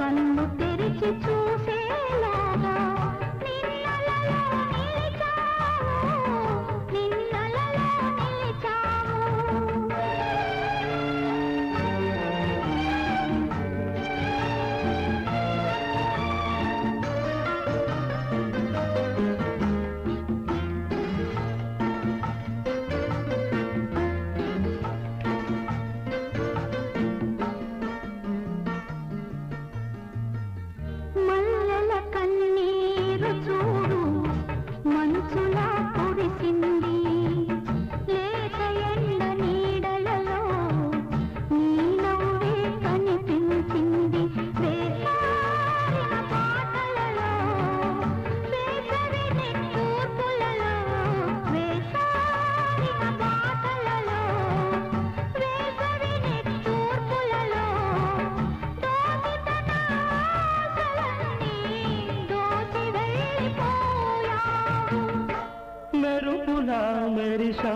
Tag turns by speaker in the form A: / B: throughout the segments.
A: కన్ను తెరిచి చూసి
B: வருஷா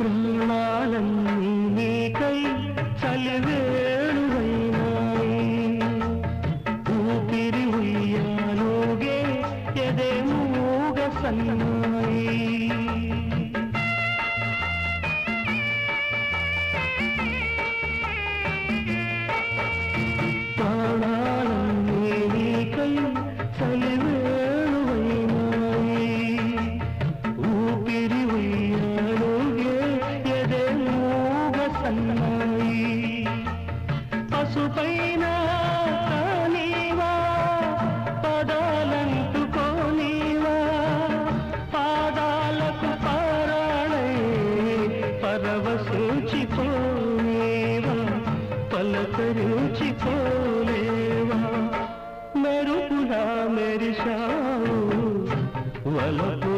B: തൃന്നാളം നീ കൈ ചലുവേണുവൈനായി. പൂപ്പിരി ഉയ്യാലോകെ എതേ മൂക സന്നായി భరించిపోలేవా మెరుపులా మెరిశావు. వలపు